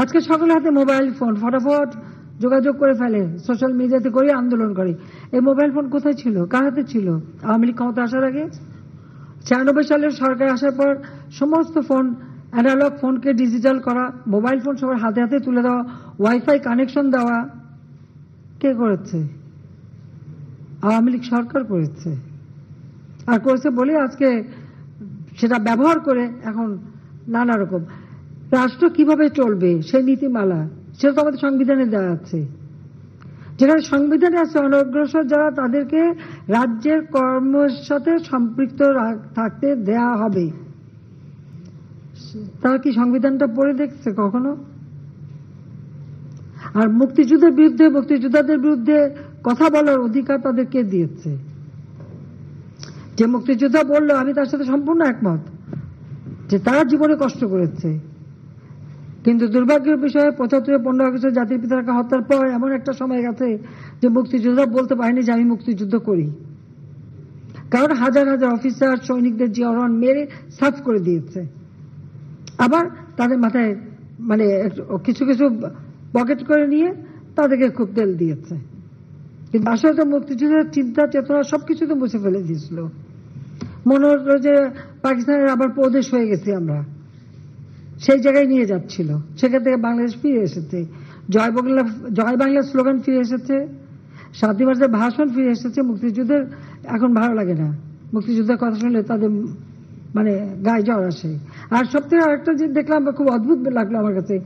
আজকে সকলের হাতে মোবাইল ফোন ফটাফট যোগাযোগ করে ফেলে সোশ্যাল মিডিয়াতে করে, আন্দোলন করে। এই মোবাইল ফোন কোথায় ছিল? কার হাতে ছিল? আওয়ামী লীগ ক্ষমতা আসার আগে? ছিয়ানব্বই সালের সরকার আসার পর সমস্ত ফোন অ্যানালগ ফোনকে ডিজিটাল করা মোবাইল ফোন সবার হাতে হাতে তুলে দেওয়া ওয়াইফাই কানেকশন দেওয়া, কে করেছে? আওয়ামী লীগ সরকার করেছে। আর করেছে বলে আজকে সেটা ব্যবহার করে এখন নানা রকম। রাষ্ট্র কীভাবে চলবে? সেই নীতিমালা। সেটা তো আমাদের সংবিধানে দেওয়া আছে। যেখানে সংবিধানে আছে, অনগ্রসর যারা, তাদেরকে রাজ্যের কর্মের সাথে সম্পৃক্ত থাকতে দেয়া হবে। তারা কি সংবিধানটা পড়ে দেখছে কখনো? আর মুক্তিযুদ্ধের বিরুদ্ধে, মুক্তিযোদ্ধাদের বিরুদ্ধে কথা বলার অধিকার তাদেরকে দিয়েছে? যে মুক্তিযোদ্ধা বলল, আমি তার সাথে সম্পূর্ণ একমত। যে তারা জীবনে কষ্ট করেছে। কিন্তু দুর্ভাগ্যের বিষয়ে পঁচাত্তর পনেরো আগস্টে জাতির পিতাকে হত্যার পর এমন একটা সময় গেছে যে মুক্তিযোদ্ধা বলতে পারেনি যে আমি মুক্তিযুদ্ধ করি। কারণ হাজার হাজার অফিসার, সৈনিকদের জিয়রন মেরে সাফ করে দিয়েছে। আবার তাদের মাথায় মানে কিছু কিছু পকেট করে নিয়ে তাদেরকে খুব তেল দিয়েছে। কিন্তু আসলে তো মুক্তিযুদ্ধের চিন্তা, চেতনা সবকিছু তো মুছে ফেলে দিয়েছিল। মনে হলো যে পাকিস্তানের আবার প্রদেশ হয়ে গেছি আমরা। সেই জায়গায় নিয়ে যাচ্ছিল। সেখান থেকে বাংলাদেশ ফিরে এসেছে। জয় বাংলা জয় বাংলা স্লোগান ফিরে এসেছে। সাতই মার্চের ভাষণ ফিরে এসেছে মুক্তিযুদ্ধের। এখন ভালো লাগে না। মুক্তিযুদ্ধের কথা শুনলে তাদের মানে গায়ে জ্বর আসে। আর সবথেকে আরেকটা যে দেখলাম, খুব অদ্ভুত লাগল আমার কাছে।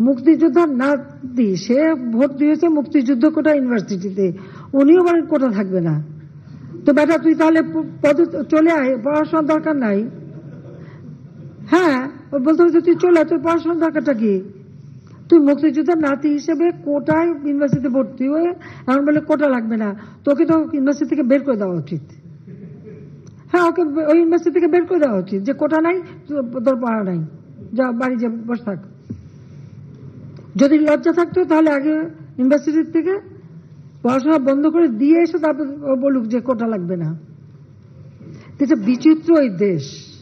মুক্তিযোদ্ধার নাতি, সে ভোট দিয়েছে মুক্তিযুদ্ধ কোটা ইউনিভার্সিটিতে। উনিও মানে কোটা থাকবে না। তো বেটা, তুই তাহলে পদে চলে আয়, পড়াশোনার দরকার নাই। হ্যাঁ ও বলতে হচ্ছে তুই চলে তোর পড়াশোনার দরকারটা কি? তুই মুক্তিযোদ্ধার নাতি হিসেবে কোটায় ইউনিভার্সিটিতে ভর্তি হয়ে এমন বলে, কোটা লাগবে না, তোকে তো ইউনিভার্সিটি থেকে বের করে দেওয়া উচিত। হ্যাঁ ওকে ওই ইউনিভার্সিটি থেকে বের করে দেওয়া উচিত যে, কোটা নাই, তোর পড়া নাই, যা, বাড়ি যে, বসে থাক। যদি লজ্জা থাকতো, তাহলে আগে ইউনিভার্সিটির থেকে পড়াশোনা বন্ধ করে দিয়ে এসে তারপর বলুক যে, কোটা লাগবে না। এটা বিচিত্র এই দেশ।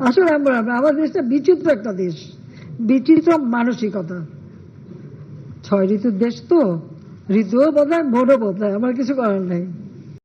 আসলে আমরা আমাদের দেশটা বিচিত্র একটা দেশ। বিচিত্র মানসিকতা। ছয় ঋতুর দেশ তো। ঋতুও বদলায়, ভোটও বদলায়। আমার কিছু করার নাই।